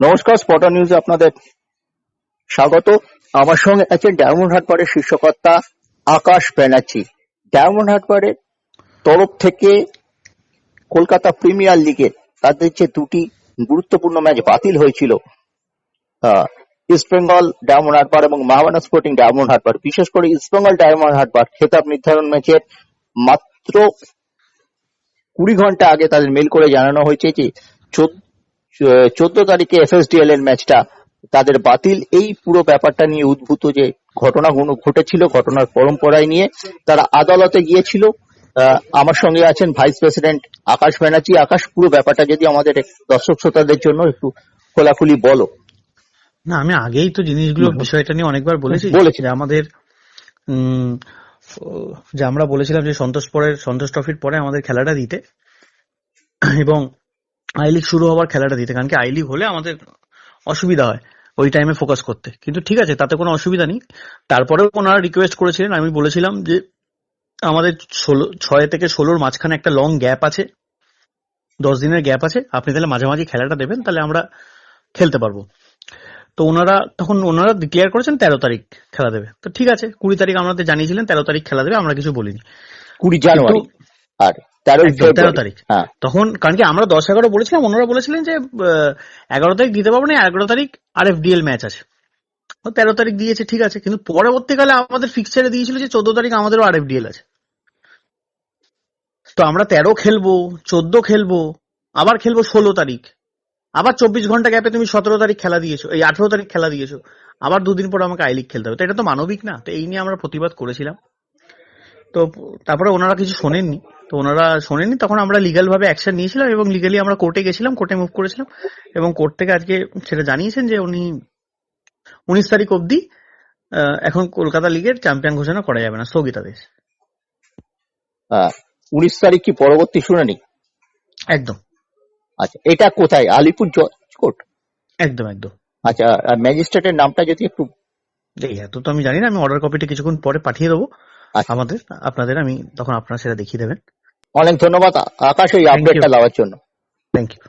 নমস্কার স্পটার নিউজে আপনাদের স্বাগত। আমার সঙ্গে আছেন ডায়মন্ড হারবারের শীর্ষকর্তা আকাশ ব্যানার্জি। ডায়মন্ড হারবারের তরফ থেকে কলকাতা প্রিমিয়ার লিগে তাদের যে দুটি গুরুত্বপূর্ণ ম্যাচ বাতিল হয়েছিল আহ, ইস্ট ডায়মন্ড হারবার এবং মাহাবানা স্পোর্টিং ডায়মন্ড হারবার। বিশেষ করে ইস্টবেঙ্গল ডায়মন্ড হারবার খেতাব নির্ধারণ ম্যাচের মাত্র কুড়ি ঘণ্টা আগে তাদের মেল করে জানানো হয়েছে যে চোদ্দ তারিখে এফএসডিএল এর ম্যাচটা তাদের বাতিল। এই পুরো ব্যাপারটা নিয়ে উদ্ভূত যে ঘটনাগুলো ঘটেছিল ঘটনার পরম্পরায় নিয়ে তারা আদালতে গিয়েছিল। আমার সঙ্গে আছেন ভাইস প্রেসিডেন্ট আকাশ ব্যানার্জি। আকাশ পুরো ব্যাপারটা যদি আমাদের দর্শক শ্রোতাদের জন্য একটু খোলাখুলি বলো। না আমি আগেই তো জিনিসগুলো বিষয়টা নিয়ে অনেকবার বলেছি বলেছি। আমাদের উম, যে আমরা বলেছিলাম যে সন্তোষ পরের সন্তোষ ট্রফির পরে আমাদের খেলাটা দিতে। এবং আই লিগ শুরু হওয়ার খেলাটা দিতে কারণ কি আই লিগ হলে আমাদের অসুবিধা হয় ওই টাইমে ফোকাস করতে। কিন্তু ঠিক আছে তাতে কোনো অসুবিধা নেই। তারপরেও ওনারা রিকোয়েস্ট করেছিলেন আমি বলেছিলাম যে আমাদের ষোলো ছয় থেকে ষোলোর মাঝখানে একটা লং গ্যাপ আছে। দশ দিনের গ্যাপ আছে। আপনি তাহলে মাঝামাঝি খেলাটা দেবেন তাহলে আমরা খেলতে পারব। তো ওনারা তখন ওনারা ডিক্লেয়ার করেছেন তেরো তারিখ খেলা দেবে। তো ঠিক আছে কুড়ি তারিখ আমাদের জানিয়েছিলেন তেরো তারিখ খেলা দেবে আমরা কিছু বলিনি। কুড়ি জানুয়ারি আর তেরো তারিখ। হ্যাঁ। তখন কারণ কি আমরা দশ এগারো বলেছিলাম ওনারা বলেছিলেন যে এগারো তারিখ দিতে পারব না এগারো তারিখ আর এফ ডিএল ম্যাচ আছে। তেরো তারিখ দিয়েছে ঠিক আছে কিন্তু পরবর্তীকালে আমাদের ফিক্সারে দিয়েছিল যে চোদ্দ তারিখ আমাদেরও আর এফ ডিএল আছে। তো আমরা তেরো খেলব চোদ্দ খেলব আবার খেলব ষোলো তারিখ। আবার চব্বিশ ঘণ্টা গ্যাপে তুমি সতেরো তারিখ খেলা দিয়েছ এই আঠেরো তারিখ খেলা দিয়েছ। আবার দুদিন পর আমাকে আই লিগ খেলতে হবে। তো এটা তো মানবিক না তো এই নিয়ে আমরা প্রতিবাদ করেছিলাম। তো তারপরে ওনারা কিছু শোনেননি। তো ওনারা শোনেননি তখন আমরা লিগাল ভাবে অ্যাকশন নিয়েছিলাম এবং লিগালি আমরা কোর্টে গেছিলাম কোর্টে মুভ করেছিলাম এবং কোর্ট থেকে আজকে সেটা জানিয়েছেন যে উনি উনিশ তারিখ অবধি এখন কলকাতা লিগের চ্যাম্পিয়ন ঘোষণা করা যাবে না স্থগিতাদেশ। উনিশ তারিখ কি পরবর্তী শুনানি? একদম। আচ্ছা এটা কোথায়? আলিপুর জজ কোর্ট? একদম একদম। আচ্ছা ম্যাজিস্ট্রেটের নামটা যদি একটু এত তো আমি জানি না আমি অর্ডার কপিটা কিছুক্ষণ পরে পাঠিয়ে দেবো আচ্ছা। আমাদের আপনাদের আমি তখন আপনারা সেটা দেখিয়ে দেবেন। অনেক ধন্যবাদ আকাশ এই আপডেটটা দেওয়ার জন্য। Thank you